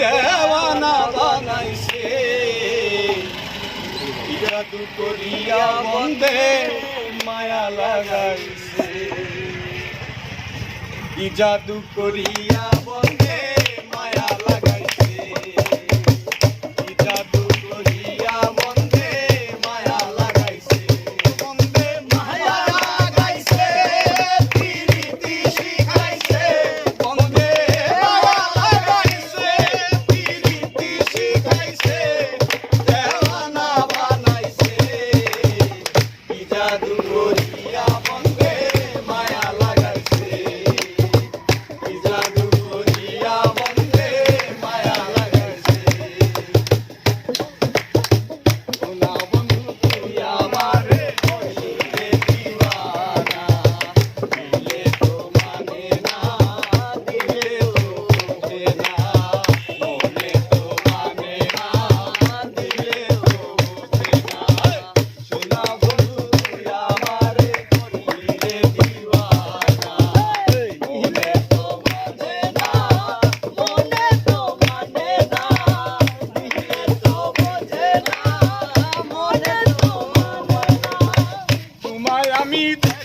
দেওয়ানা বানাইছে। জাদু করিয়া বন্ধে মায়া লাগাইছে। জাদু করিয়া বন্ধ জাদু need.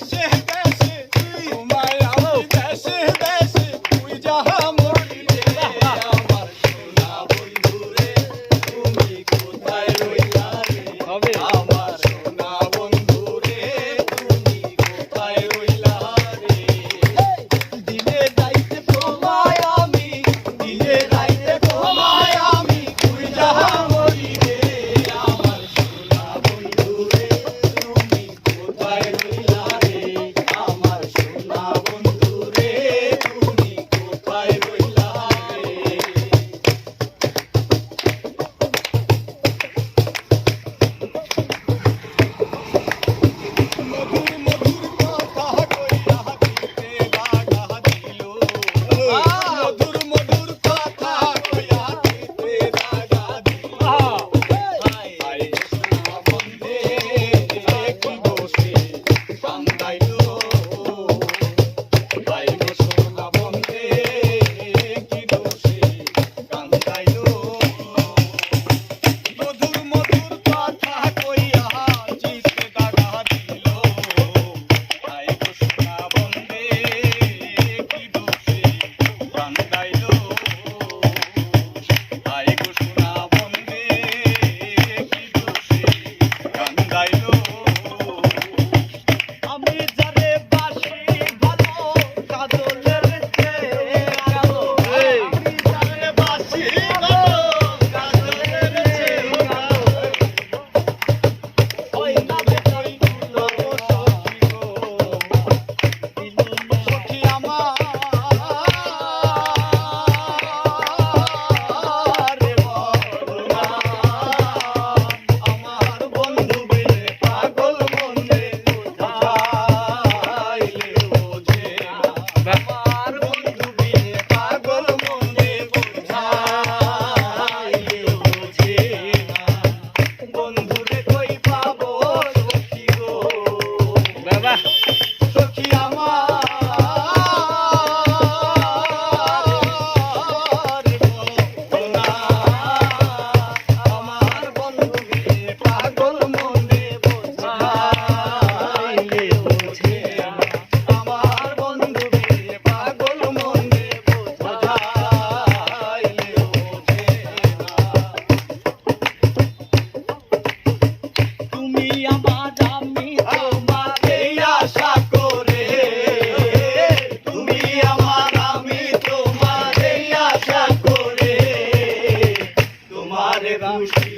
Bye.